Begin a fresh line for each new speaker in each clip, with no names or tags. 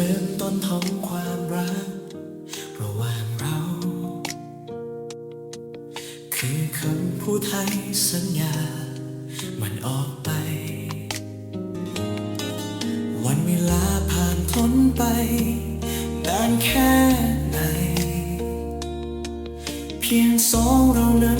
เริ่มต้นของความรัก ระหว่างเรา คือคำพูดให้สัญญา มันออกไป วันเวลาผ่านทนไปนานแค่ไหน เพียงสองเราเริ่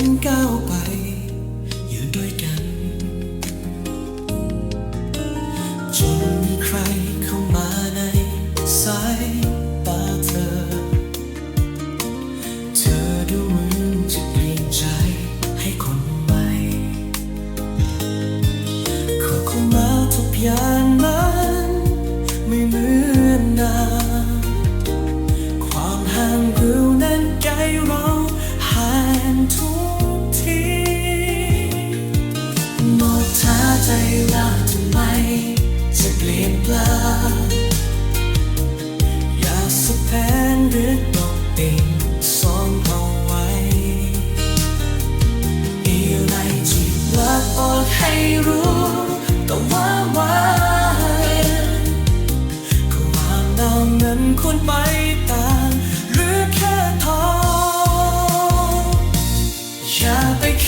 bien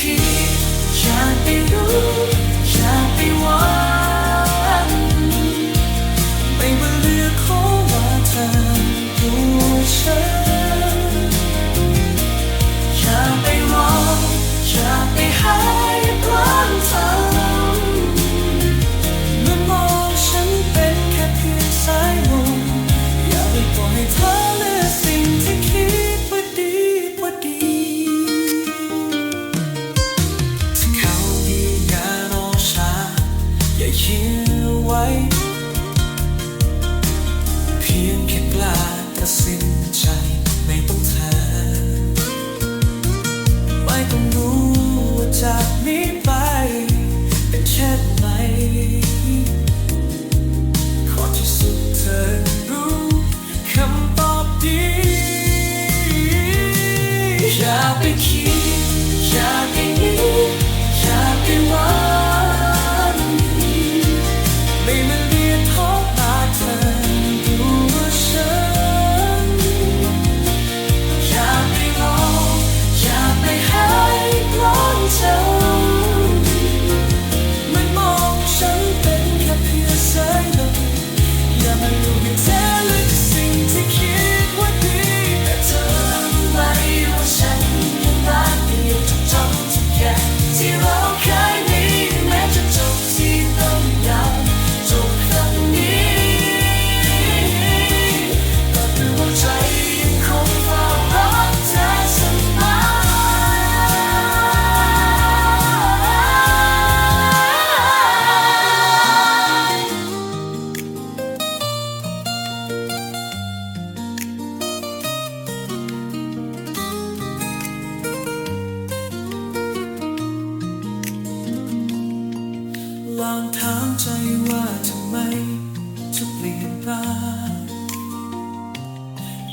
Shine through.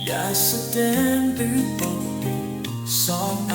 Jeg så den by på by, som